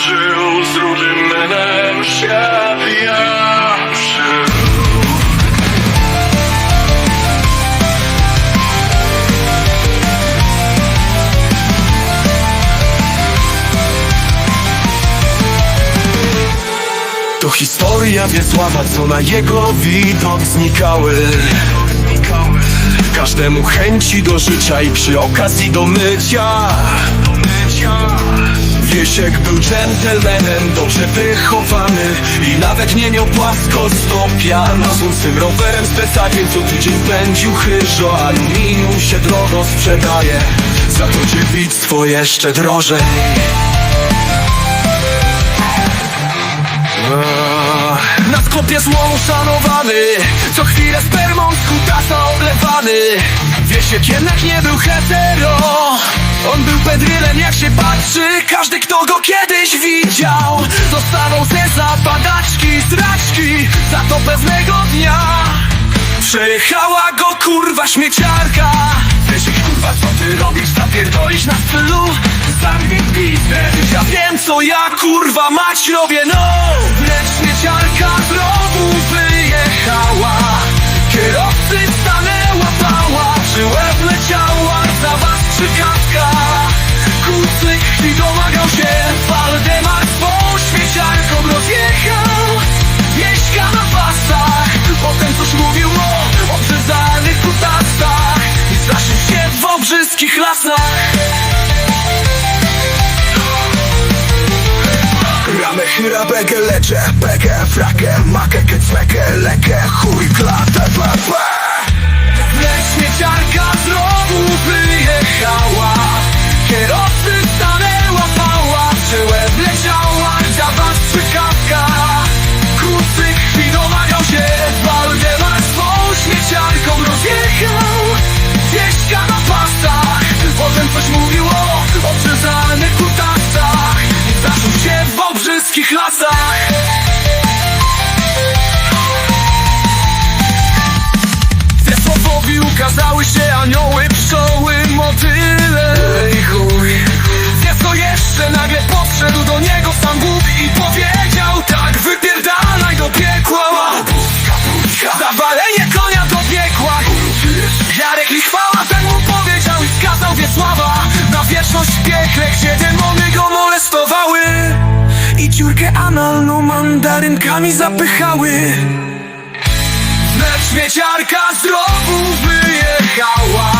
z rudym menem świat ja To historia Wiesława, co na jego widok znikały. Każdemu chęci do życia i przy okazji do mycia Wiesiek był dżentelmenem, dobrze wychowany I nawet nie miał płaskostopia. Noszącym rowerem z plecakiem co tydzień pędził chyżo Aluminium się drogo sprzedaje. Za to dziewictwo jeszcze drożej. Na sklepie złą szanowany Co chwilę spermą z kutasa oblewany Wiesiek jednak nie był hetero. On był pedrylem jak się patrzy Każdy kto go kiedyś widział. Dostawał ze zapadaczki, straczki Za to pewnego dnia Przejechała go kurwa śmieciarka. Wiesiek kurwa co ty robisz? Zapierdolisz na stylu? Zamknij pizdę. Ja wiem co ja kurwa mać robię. No! Lecz śmieciarka z Begę leczę Begę, frakę, makę, kecmekę Lekę, chuj, klatę, mandarynkami zapychały. Lecz śmieciarka z rogu wyjechała.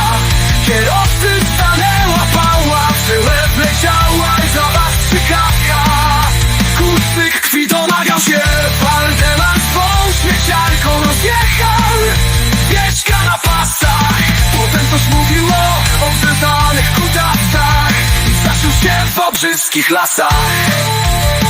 Kierowcy stanęła pała Przy łeb leciała i za was przykawka Kucyk krwi domagał się. Waldemar swą śmieciarką rozjechał. Wieczka na pasach. Potem coś mówił o obrzezanych kutasach I zaszył się w obrzyskich lasach